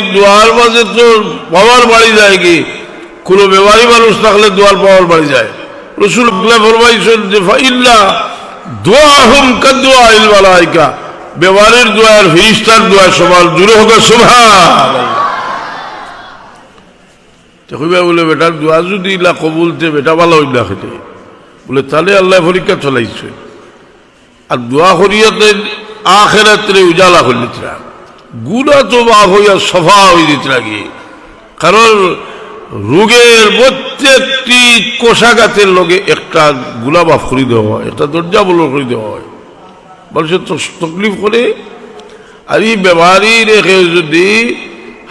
বেমারির দোয়ার মাঝে তো পাওয়ার বাড়ি যায় কি? কোনো বেমারি মানুষ থাকলে দোয়ার পাওয়ার বাড়ি যায়। যে বেটা তাহলে আল্লাহ পরীক্ষা চলাইছে। আর দোয়া করিয়াতে আখেরাত্রে উজালা দিতরা গুণা তো বা হইয়া সফা দিতরা গিয়ে কারণ রোগের প্রত্যেকটি কোষাঘাতের লগে একটা গুলা বাফ করে দেওয়া হয়, একটা দরজা বলো করে দেওয়া হয়। মানুষের তকলিফ করে। আর এই বেমারি রেখে যদি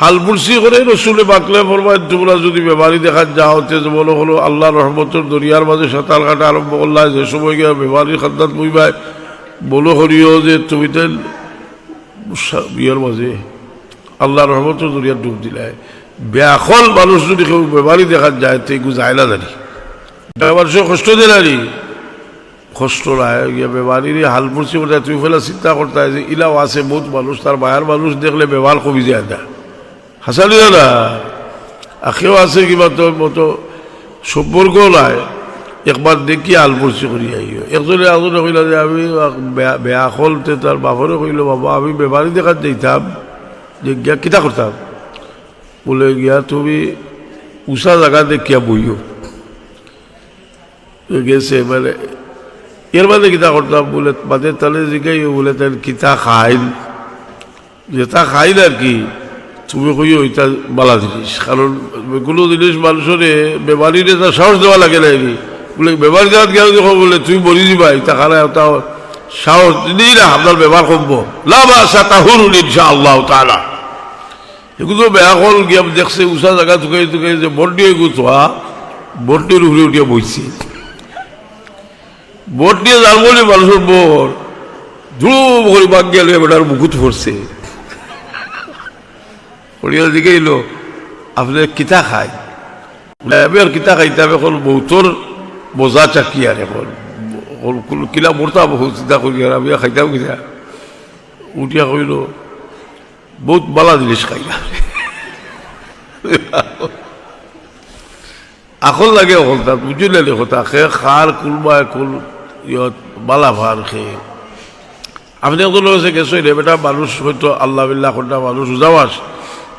হালবুরসি করে রসুলে বাকলে ফরমায় তোমরা যদি বেমারি দেখা যাও তে বলো হলো আল্লাহ রহমতের দরিয়ার মাঝে সাঁতার কাটা আরম্ভ করলা যে সময় গিয়ে বেমারির খাদ্দাত বুঝবাই বলো হরিও যে তুমি বিয়ের মাঝে আল্লাহ রহমতের দরিয়ার ডুব দিলাই ব্যাখল মানুষ যদি কেউ বেমারি দেখা যায়, তো এগুলো যায় না জানি মানুষ কষ্ট দিল আনি কষ্ট নাই, গিয়ে বেমারির হাল পড়ছি বলে তুই ফেলে চিন্তা করতে যে ইলাও আছে, বহুত মানুষ তার মায়ের মানুষ দেখলে বেমার কমি যায় না হাসালি না? আখেও আছে কিবা, তো মতো সম্পর্ক নাই। একবার দেখি আল পড়ছি করি আইও একজনে আজনে কইলা যে আমি বেয়া- হলতে তার বাপরে কইল, বাবা, আমি বেমারি দেখাত যাইতাম যে গিয়া কিতা করতাম বলে, গিয়া তুমি উষা জায়গা দেখিয়া বইও গেছে মানে এর বাদে কিতা করতাম বলে বাদে তাহলে জিগাই বলে তার কিতা খাইন যেটা খাইন আর কি? তুমি কই ওইটা বালা জিনিস কারণ কোনো জিনিস মানুষের বেমারির এটা সাহস দেওয়া লাগে না? বলে বেমারি দেওয়ার গেলে দেখো বলে তুই মরি দিবা এটা খানা ওটা সাহস দিই না আপনার ব্যবহার কমবো। লাভা সাতাহুর ইনশা আল্লাহ তালা এগুলো বেয়া কল গিয়ে দেখছে উষা জায়গা তুকে তুকে যে বন্ডি গুছোয়া বন্ডির উপরে উঠিয়া বইছে। বোট নিয়ে যার বলে মানুষের বোর ধ্রুব করে বাগ গেল এবার মুকুত পড়ছে পড়িয়ার দিকে এলো আপনি কিতা বলে, কিতা খাইতে আমি এখন বহুতর বোঝা চাকি আর এখন কোন- কিলা মরতা বহু চিন্তা করি আর আমি খাইতাম কিতা। উঠিয়া কইল, বহুত বালা জিনিস খাইলা। এখন লাগে এখন তার বুঝিলে কথা। খে খার কুলবা কুল ইয়ত বালা ভার খে। আপনি এখন হয়েছে গেছো রে বেটা, মানুষ হয়তো আল্লাহ বিল্লাহ কোনটা মানুষ উজাওয়াস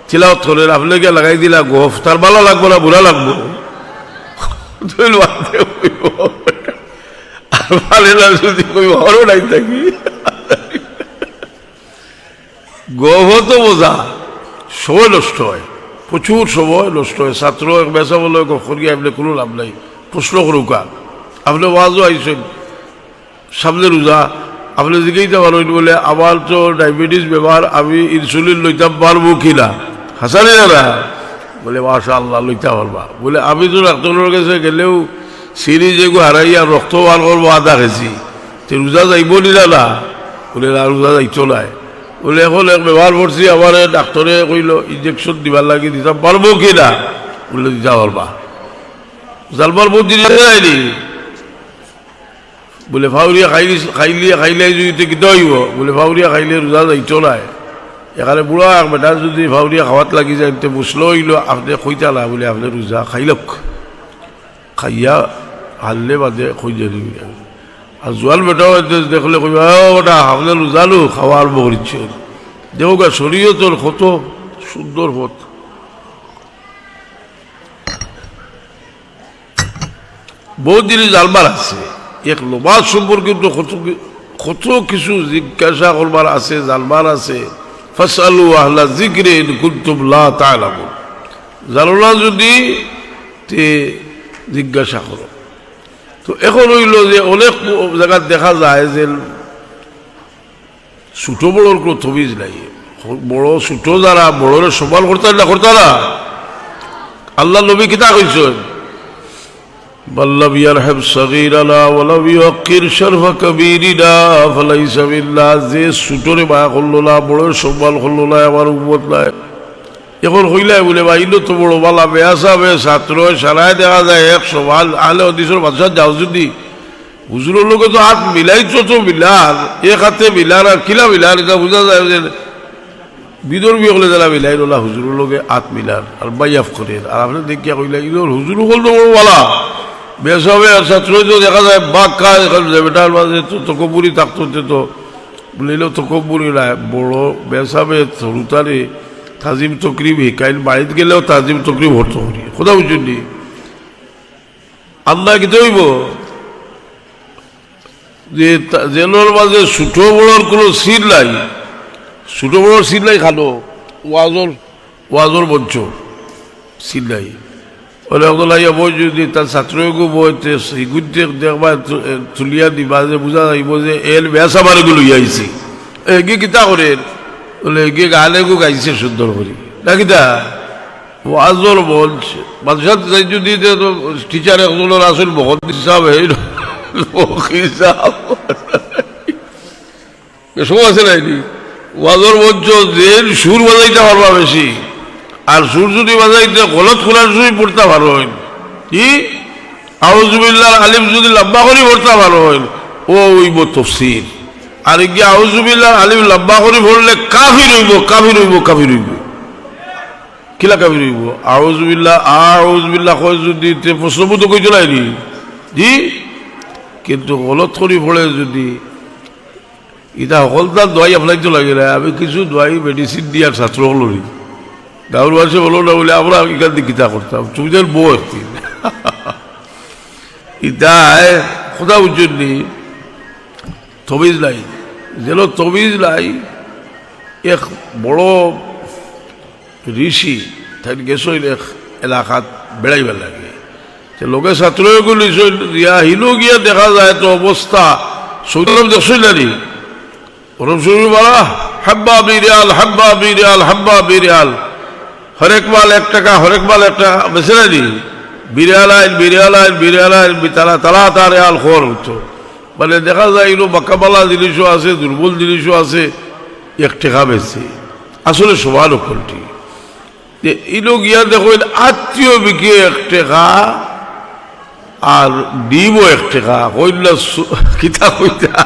চিলাও থরে আপনি লাগাই দিলা গোফ তার ভালো লাগবো না বুড়া লাগবো? তুই বাদে কইব। আর না যদি হরও নাই থাকি। তো বোঝা, সময় নষ্ট হয়। প্রচুর সময় নষ্ট হয়। ছাত্র বেচা বলে আপনি কোনো লাভ নাই। প্রশ্ন করুকা আপনি ওয়াজও আইসেন সামনে রোজা। আপনি জিজ্ঞাসা পারেন বলে, আমার তো ডায়াবেটিস ব্যবহার আমি ইনসুলিন লইতাম পারব কিনা হাসানি না। বলে মাশা আল্লাহ লইতে পারবা। বলে, আমি তো ডাক্তারের কাছে গেলেও সিরি যেগু হারাইয়া রক্ত বার করব আদা খেয়েছি তো রোজা যাইব নিলা না বলে, না, রোজা যাইতো নাই। বলে, এখন এক ব্যবহার করছি আমার ডাক্তারে কইল ইঞ্জেকশন দিবার লাগি দিতাম, পারব কি না? বলে, দিতে পারবা। জালবার বহুত জিনিস যায়নি বলে ফাউরিয়া খাইলি খাইলিয়ে খাইলে যদি কিতা হইব? বলে ফাউরিয়া খাইলে, রোজা যাইতো নাই। এখানে বুড়া বেটা যদি ফাউরিয়া খাওয়াত লাগি যায় তে বুসলো হইল আপনি কইতা না বলে, আপনি রোজা খাইলক খাইয়া হারলে বাদে খুঁজে দিবি আর জোয়াল বেটাও দেখলে কইবা ও ওটা আপনি রোজালু খাওয়া আরম্ভ করিচ্ছে দেখো গা শরীর তোর কত সুন্দর পথ। বহুত জিনিস জানবার আছে। এক লোমাজ সম্পর্কিত কত কত কিছু জিজ্ঞাসা করবার আছে জানবার আছে। ফসালু আহলা জিক্রে ইন কুনতুম লা তা'লামুন। জানো না যদি তে জিজ্ঞাসা করো। তো এখন হইল যে অনেক জায়গায় দেখা যায় যে ছোট বড়োর কোনো থবিজ নাই। বড় ছোট যারা, বড়রে সমান করতে না করতে না আল্লাহ নবী কিতা কইছেন? بل لم يرحم صغيرنا ولم يوقر شرف كبيرنا فليس منا যে ছোটরে মায়া করলো না বড় সম্মান করলো না আমার উম্মত নাই এখন হইলাই বলে বাইলো তো বড় বালা বেয়া সাবে ছাত্র সারায় দেখা যায় এক সমান আলে অদিসর বাদশাহ যাও যদি হুজুরের লোকে তো হাত মিলাইছো তো মিলার এক হাতে মিলার আর কিলা মিলার এটা বোঝা যায় যে বিদর্বী হলে যারা মিলাই রোলা হুজুরের লগে আত মিলার আর বাইয়াফ করে আর আপনি দেখিয়া কইলা ইদর হুজুর হল তো বড় বলা বেশ হবে আর ছাত্র তো দেখা যায় বাঘ খায় বেটার মাঝে তো তকবুরি থাকতো, তো বলিলেও তকবুরি নাই। বড় বেশ হবে সরুতারে তাজিম তকরিব, হিকাইল বাড়িতে গেলেও তাজিম তকরিব হতো কোথাও বুঝলি আল্লাহ কি হইব যে জেলের মাঝে ছোট বড়র কোনো সিট নাই। ছোট বড়র সিট নাই খালো। ওয়াজর ওয়াজর মঞ্চ সিট নাই। ওলে অগলাইয়া বই যদি তার ছাত্রগো বইতে সিগুতে দেখবা তুলিয়া দিবা যে বুঝা যাইব যে এর বেসা মানে গুলো আইছি এগে কিতা করে বলে এগে গালে গো গাইছে সুন্দর করে না কিতা ওয়াজর বলছে বাদশাহ যাই যদি টিচার একজনের আসল বহুত হিসাব এই হিসাব এসব আছে নাইনি ওয়াজর মঞ্চ যে সুর বাজাইতে পারবা বেশি আর সুর যদি বাজাইতে, গলত খোলার সুরই পড়তে ভালো হয় কি? আউজুবিল্লাহ আলিম যদি লম্বা করে পড়তে ভালো হয় ও ওইব তফসির। আর কি আউজুবিল্লাহ আলিম লম্বা করে পড়লে কাফি রইব কাফি রইব কাফি রইব কিলা কাফি রইব আউজুবিল্লাহ আউজুবিল্লাহ কয় যদি প্রশ্নবোধ কই চলাইনি জি? কিন্তু গলত করে পড়ে যদি ইটা সকলতার দোয়াই আপনাকে তো লাগে না আমি কিছু দোয়াই মেডিসিন দিয়ার ছাত্র হলি গাঁর বাসে বলো না বলে আমরা এখান থেকে কিতা করতাম। তুমি যেন বউ একটি। ইটায় খোদা উজ্জনি তবিজ নাই। যেন তবিজ নাই, এক বড় ঋষি তাই গেছই এক এলাকাত বেড়াইবার লাগে। সে লোকে ছাত্রগুলি দিয়া হিলো গিয়া দেখা যায় তো অবস্থা। সৌদি আরব দেখছই না নি ওরম শরীর বলা, হাব্বা বিরিয়াল হাব্বা বিরিয়াল হাব্বা বিরিয়াল। হরেক মাল এক টাকা হরেক মাল এক টাকা বেছে না নি বিরিয়াল আইন বিরিয়াল আইন বিরিয়াল আইন তারা আল খোর হতো মানে দেখা যায় এগুলো বাক্কাবালা জিনিসও আছে, দুর্বল জিনিসও আছে, এক টাকা বেছে আসলে সবার উপরটি যে ইলো গিয়া দেখো আত্মীয় বিকে এক টাকা, আর দিব এক টাকা। কইলা সু- কিতা কইতা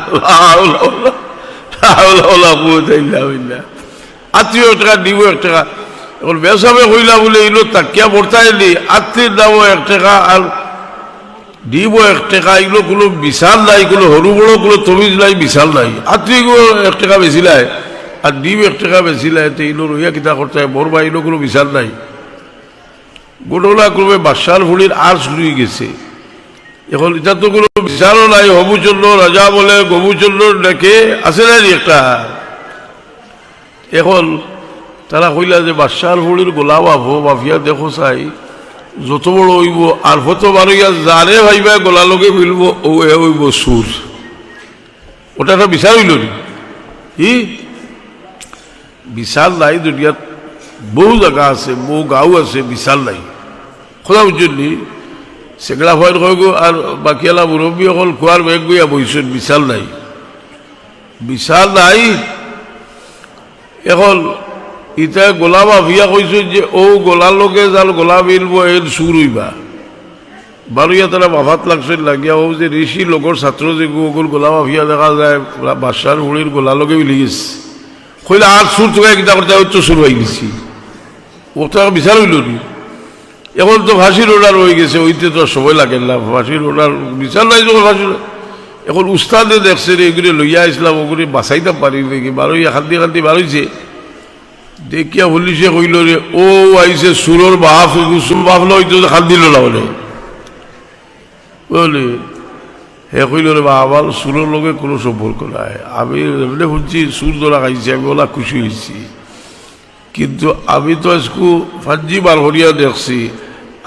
আত্মীয় টাকা দিব এক টাকা। এখন বেসাবে কইলা বলে ইলো তাকিয়া বর্তাইলি আত্মীয় দাম এক টাকা আর দিব এক টাকা, এগুলো কোনো বিশাল নাই, কোনো সরু বড় কোনো তমিজ নাই, বিশাল নাই। আত্মীয় এক টাকা বেশি নাই আর ডিম এক টাকা বেশি নাই তো এগুলো রইয়া কিতা করতে বড় বা এগুলো কোনো বিশাল নাই। ঘটনা ক্রমে বাদশার ফুলির আর হয়ে গেছে। এখন এটা তো কোনো বিচারও নাই হবুচন্দ্র রাজা বলে গবুচন্দ্র ডেকে আছে না নি একটা? এখন তারা কইলা যে বাদশার ফুলির গোলা বাফো বাফিয়া দেখো চাই। যত বড় হইব আর হতো বারইয়া যারে ভাইবা গোলা লগে মিলব ও এ হইব সুর ওটা একটা বিচার হইল নি? বিশাল নাই দুনিয়াত বহু জায়গা আছে, বহু গাঁও আছে বিশাল নাই। খোলা বুঝলি সেগড়া ভয় কয় গো আর বাকিয়ালা মুরব্বী অকল খোয়ার বেগ গইয়া বইছেন বিশাল নাই। বিশাল নাই। এখন ইটা গোলা বাভিয়া কইছে যে, ও গোলা লগে যার গোলা মিলব এর সুর হইবা। বারুইয়া তারা বাভাত লাগছে, লাগিয়া ও যে ঋষি লগর ছাত্র যে গোল গোলা বাভিয়া দেখা যায় বাদশার হুড়ির গোলা লগে মিলি গেছে। কইলে আর সুর তোকে কিতা করতে হচ্ছে সুর হয়ে গেছি। ও তো বিচার হইল এখন তো ফাঁসির অর্ডার হয়ে গেছে, ওইতে তো সময় লাগে না। ফাঁসির অর্ডার বিচার নাই যখন ফাঁসির এখন উস্তাদে দেখছে এগুলি লইয়া আসলাম ওগুলি বাঁচাইতে পারি নাকি? বারোই খান্তি খান্তি বারোইছে দেখিয়া বলিছে কইল রে ও আইছে সুরর বাপ সুর বাপ লইতো খান্দিল না বলে। বলে, হে কইল রে বা আমার সুরের লগে কোনো সম্পর্ক নাই। আমি এমনি বলছি সুর ধরা খাইছি, আমি ওলা খুশি হয়েছি কিন্তু আমি তো আজকু ফাঞ্জি বার হরিয়া দেখছি,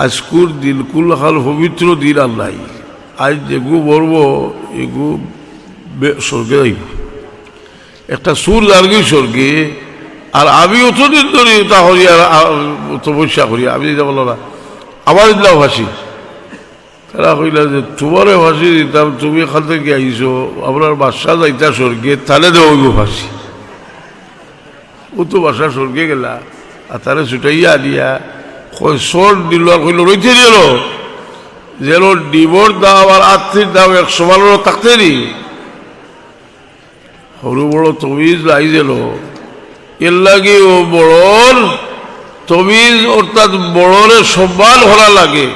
আজকুর দিলকুল হাল পবিত্র দিন আর নাই। আজ যেগু বলব এগু স্বর্গে যাইব। একটা সুর দাঁড়ি স্বর্গে আর আমি অতদিন ধরে তা হরিয়া তপস্যা করি, আমি যেটা বলো না আমার দিলাম হাসি তারা কইলা যে তোমারে ফাঁসি দিতাম, তুমি এখান থেকে আইসো আপনার বাসা যাইতা স্বর্গে, তাহলে দেব ফাঁসি। ও তো বাসা স্বর্গে গেলা, আর তারে ছুটাইয়া দিয়া কই সর দিল আর কইল, রইতে দিল যেন ডিবর দাম আর আত্মীর দাম এক সমানের থাকতে নি। সরু বড় তমিজ লাই যেন এর লাগে ও বড়র তবিজ অর্থাৎ বড়রে সম্মান হরা লাগে।